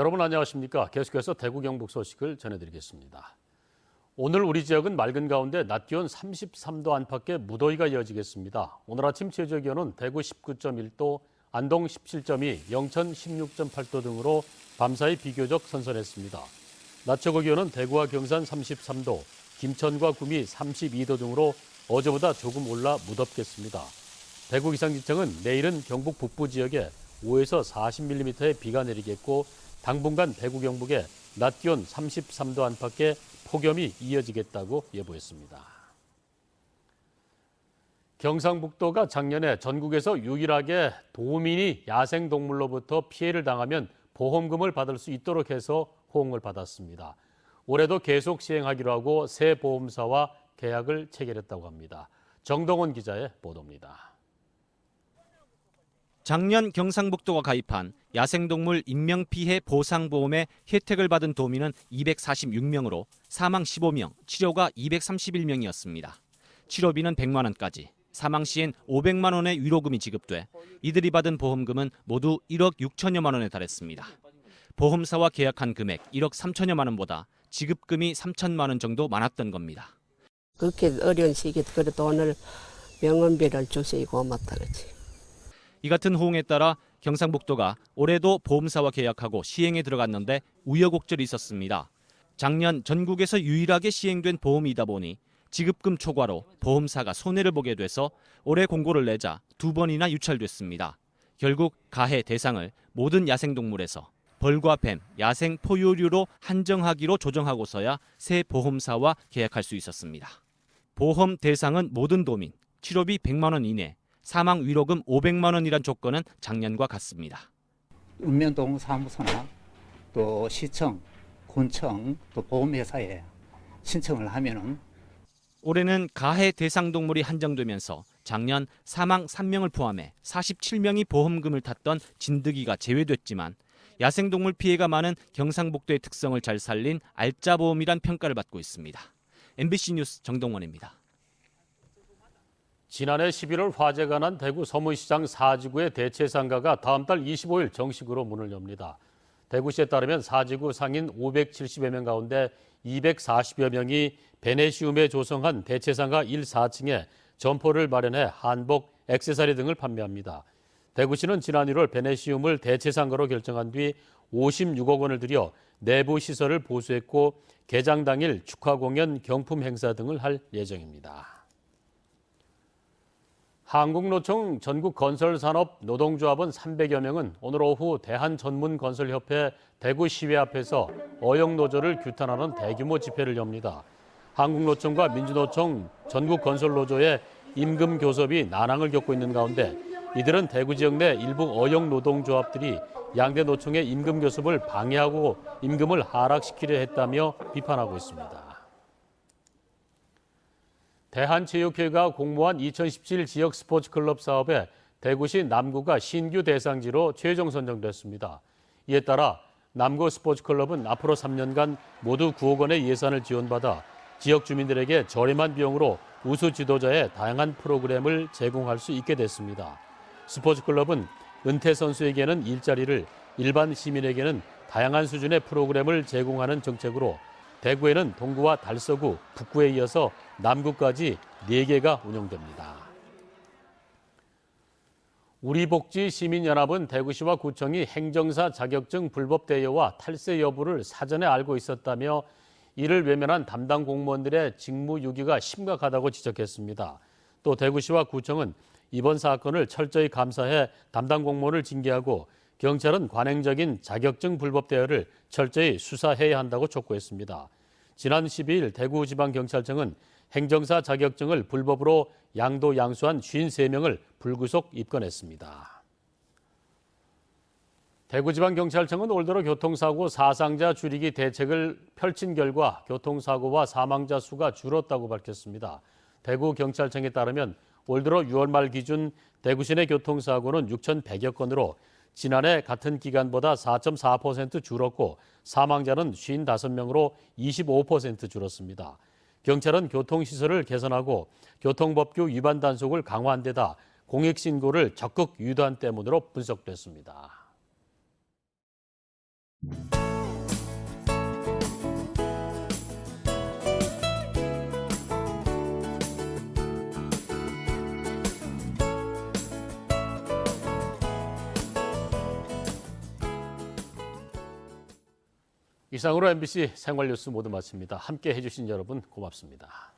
여러분 안녕하십니까? 계속해서 대구 경북 소식을 전해드리겠습니다. 오늘 우리 지역은 맑은 가운데 낮 기온 33도 안팎의 무더위가 이어지겠습니다. 오늘 아침 최저 기온은 대구 19.1도, 안동 17.2, 영천 16.8도 등으로 밤사이 비교적 선선했습니다. 낮 최고 기온은 대구와 경산 33도, 김천과 구미 32도 등으로 어제보다 조금 올라 무덥겠습니다. 대구 기상지청은 내일은 경북 북부 지역에 5에서 40mm의 비가 내리겠고 당분간 대구 경북에 낮 기온 33도 안팎의 폭염이 이어지겠다고 예보했습니다. 경상북도가 작년에 전국에서 유일하게 도민이 야생동물로부터 피해를 당하면 보험금을 받을 수 있도록 해서 호응을 받았습니다. 올해도 계속 시행하기로 하고 새 보험사와 계약을 체결했다고 합니다. 정동원 기자의 보도입니다. 작년 경상북도가 가입한 야생동물 인명피해 보상보험의 혜택을 받은 도민은 246명으로 사망 15명, 치료가 231명이었습니다. 치료비는 100만 원까지, 사망 시엔 500만 원의 위로금이 지급돼 이들이 받은 보험금은 모두 1억 6천여만 원에 달했습니다. 보험사와 계약한 금액 1억 3천여만 원보다 지급금이 3천만 원 정도 많았던 겁니다. 그렇게 어려운 시기에 그래도 오늘 명언비를 주시고 고맙다 그지. 이 같은 호응에 따라 경상북도가 올해도 보험사와 계약하고 시행에 들어갔는데 우여곡절이 있었습니다. 작년 전국에서 유일하게 시행된 보험이다 보니 지급금 초과로 보험사가 손해를 보게 돼서 올해 공고를 내자 두 번이나 유찰됐습니다. 결국 가해 대상을 모든 야생동물에서 벌과 뱀, 야생 포유류로 한정하기로 조정하고서야 새 보험사와 계약할 수 있었습니다. 보험 대상은 모든 도민, 치료비 100만 원 이내, 사망 위로금 500만 원이란 조건은 작년과 같습니다. 읍면동 사무소나 또 시청, 군청, 또 보험회사에 신청을 하면은 올해는 가해 대상 동물이 한정되면서 작년 사망 3명을 포함해 47명이 보험금을 탔던 진드기가 제외됐지만 야생동물 피해가 많은 경상북도의 특성을 잘 살린 알짜보험이란 평가를 받고 있습니다. MBC 뉴스 정동원입니다. 지난해 11월 화재가 난 대구 서문시장 사지구의 대체 상가가 다음 달 25일 정식으로 문을 엽니다. 대구시에 따르면 사지구 상인 570여 명 가운데 240여 명이 베네시움에 조성한 대체 상가 1, 4층에 점포를 마련해 한복, 액세서리 등을 판매합니다. 대구시는 지난 1월 베네시움을 대체 상가로 결정한 뒤 56억 원을 들여 내부 시설을 보수했고 개장 당일 축하 공연, 경품 행사 등을 할 예정입니다. 한국노총 전국건설산업 노동조합원 300여 명은 오늘 오후 대한전문건설협회 대구 시회 앞에서 어영노조를 규탄하는 대규모 집회를 엽니다. 한국노총과 민주노총 전국건설노조의 임금 교섭이 난항을 겪고 있는 가운데 이들은 대구 지역 내 일부 어영노동조합들이 양대 노총의 임금 교섭을 방해하고 임금을 하락시키려 했다며 비판하고 있습니다. 대한체육회가 공모한 2017 지역 스포츠 클럽 사업에 대구시 남구가 신규 대상지로 최종 선정됐습니다. 이에 따라 남구 스포츠 클럽은 앞으로 3년간 모두 9억 원의 예산을 지원받아 지역 주민들에게 저렴한 비용으로 우수 지도자의 다양한 프로그램을 제공할 수 있게 됐습니다. 스포츠 클럽은 은퇴 선수에게는 일자리를, 일반 시민에게는 다양한 수준의 프로그램을 제공하는 정책으로 대구에는 동구와 달서구, 북구에 이어서 남구까지 4개가 운영됩니다. 우리복지 시민연합은 대구시와 구청이 행정사 자격증 불법 대여와 탈세 여부를 사전에 알고 있었다며 이를 외면한 담당 공무원들의 직무 유기가 심각하다고 지적했습니다. 또 대구시와 구청은 이번 사건을 철저히 감사해 담당 공무원을 징계하고 경찰은 관행적인 자격증 불법 대여를 철저히 수사해야 한다고 촉구했습니다. 지난 12일 대구지방경찰청은 행정사 자격증을 불법으로 양도 양수한 53명을 불구속 입건했습니다. 대구지방경찰청은 올 들어 교통사고 사상자 줄이기 대책을 펼친 결과 교통사고와 사망자 수가 줄었다고 밝혔습니다. 대구경찰청에 따르면 올 들어 6월 말 기준 대구 시내 교통사고는 6,100여 건으로 지난해 같은 기간보다 4.4% 줄었고 사망자는 55명으로 25% 줄었습니다. 경찰은 교통시설을 개선하고 교통법규 위반 단속을 강화한 데다 공익신고를 적극 유도한 때문으로 분석됐습니다. 이상으로 MBC 생활뉴스 모두 마칩니다. 함께 해주신 여러분 고맙습니다.